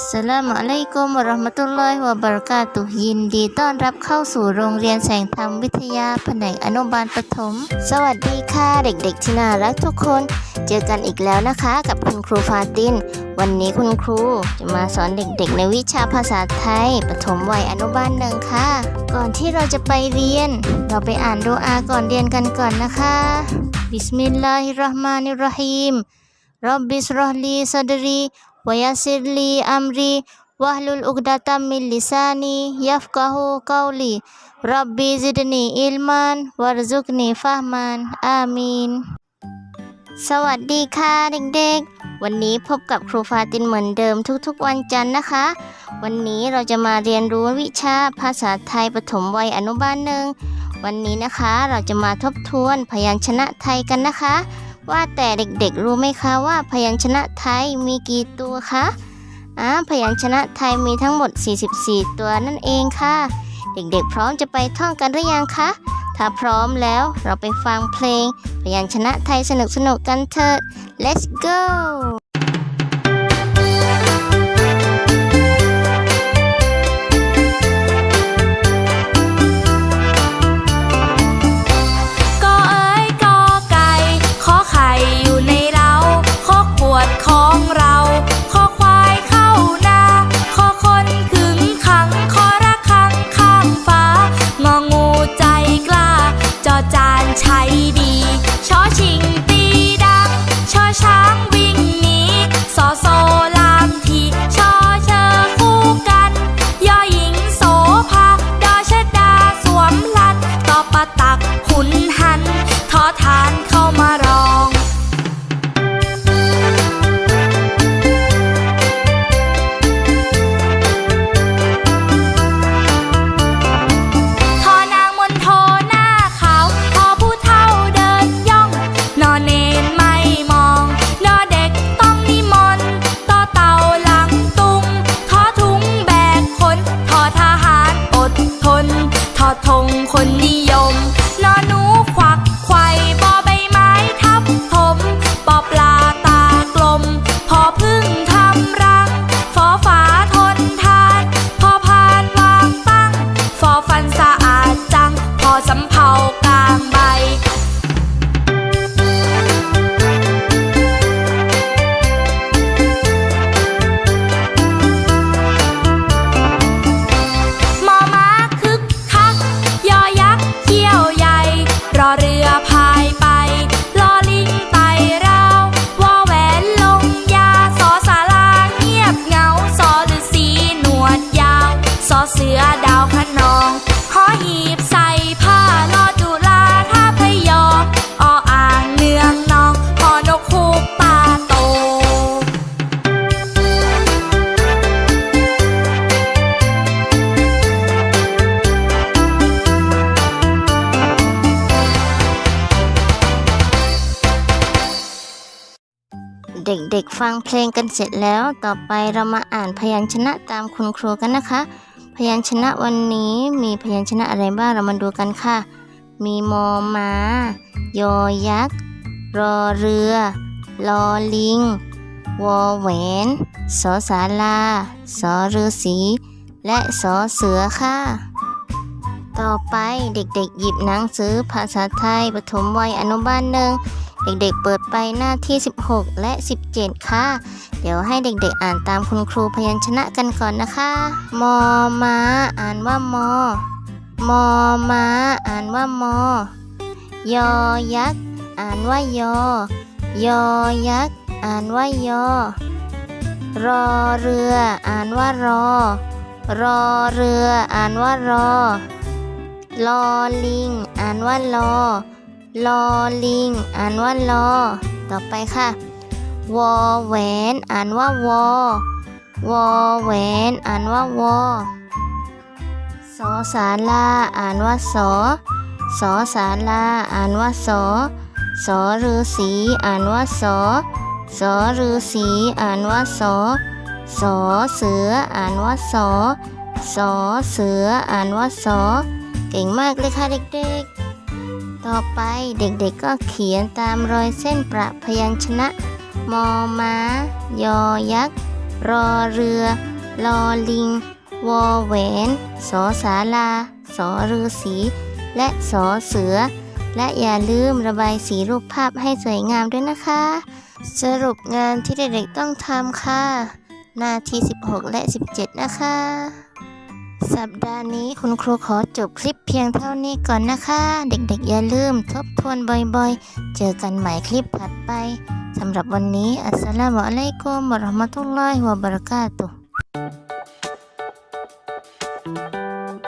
อัสสลามุอะลัยกุมวะราะห์มะตุลลอฮิวะบะเราะกาตุฮ์ยินดีต้อนรับเข้าสู่โรงเรียนแสงธรรมวิทยาแผนกอนุบาลปฐม สวัสดีค่ะเด็กๆที่น่ารักทุกคน เจอกันอีกแล้วนะคะ กับคุณครูฟาติน วันนี้คุณครูจะมาสอนเด็กๆ ในวิชาภาษาไทยปฐมวัยอนุบาลหนึ่งค่ะ ก่อนที่เราจะไปเรียน เราไปอ่านดูอาก่อนเรียนกันก่อนนะคะ บิสมิลลาฮิรเราะห์มานิรเราะฮีมรับบิสรอฮลีซาดรี ويسر لي أمري واحلل عقدة من لساني يفقه قولي ربي زدني علما وارزقني فهما آمين สวัสดีค่ะเด็กๆ วันนี้พบกับครูฟาตินเหมือนเดิมทุกๆวันจันทร์นะคะ วันนี้เราจะมาเรียนรู้วิชาภาษาไทยปฐมวัยอนุบาลหนึ่ง วันนี้นะคะเราจะมาทบทวนพยัญชนะไทยกันนะคะ ว่าแต่เด็กๆ รู้ไหมคะว่าพยัญชนะไทยมีกี่ตัวคะอ่าพยัญชนะไทยมีทั้งหมด 44 ตัวนั่นเองค่ะ เด็กๆ พร้อมจะไปท่องกันหรือยังคะ ถ้าพร้อมแล้วเราไปฟังเพลง พยัญชนะไทยสนุกๆกันเถอะ let's go ากลางใบ ด็กๆ ฟังเพลงกันเสร็จแล้ว ต่อไปเรามาอ่านพยัญชนะตามคุณครูกันนะคะ พยัญชนะวันนี้มีพยัญชนะอะไรบ้างเรามาดูกันค่ะ มีมอม้ายอยักษ์ รอเรือ ลอลิง วอแหวนสอสาลาสอฤาษีและสอเสือค่ะ ต่อไปเด็กๆ หยิบหนังสือภาษาไทยปฐมวัยอนุบาลหนึ่ง เด็กๆ เปิดไปหน้าที่ 16 และ 17 ค่ะ เดี๋ยวให้เด็กๆ อ่านตามคุณครูพยัญชนะกันก่อนนะคะ มอม้า อ่านว่ามอ มอม้า อ่านว่ามอ ยอยักษ์ อ่านว่ายอ ยอยักษ์ อ่านว่ายอ รอเรือ อ่านว่ารอ รอเรือ อ่านว่ารอ ลอลิง อ่านว่าลอ ลอลิง อ่านว่าลอ ต่อไปค่ะ วอแหวน อ่านว่าวอ วอแหวน อ่านว่าวอสอสาลา อ่านว่าสอ สอสาลา อ่านว่าสอ สอฤาษีอ่านว่าสอ สอฤาษีอ่านว่าสอ สอเสือ อ่านว่าสอ สอเสือ อ่านว่าสอ เก่งมากเลยค่ะเด็กๆ ต่อไปเด็กๆก็เขียนตามรอยเส้นประพยัญชนะ มอม้า ยอยักษ์รรอเรือ ลอลิง วอแหวน สอสาลา สอฤาษี และสอเสือ และอย่าลืมระบายสีรูปภาพให้สวยงามด้วยนะคะ สรุปงานที่เด็กๆต้องทำค่ะ หน้าที่ 16 และ 17 นะคะ สัปดาห์นี้คุณครูขอจบคลิปเพียงเท่านี้ก่อนนะคะ เด็กๆอย่าลืมทบทวนบ่อยๆ เจอกันใหม่คลิปถัดไปสำหรับวันนี้ อัสสลามุอะลัยกุมบะเราะห์มะตุลลอฮิวะบะเราะกาตุฮ์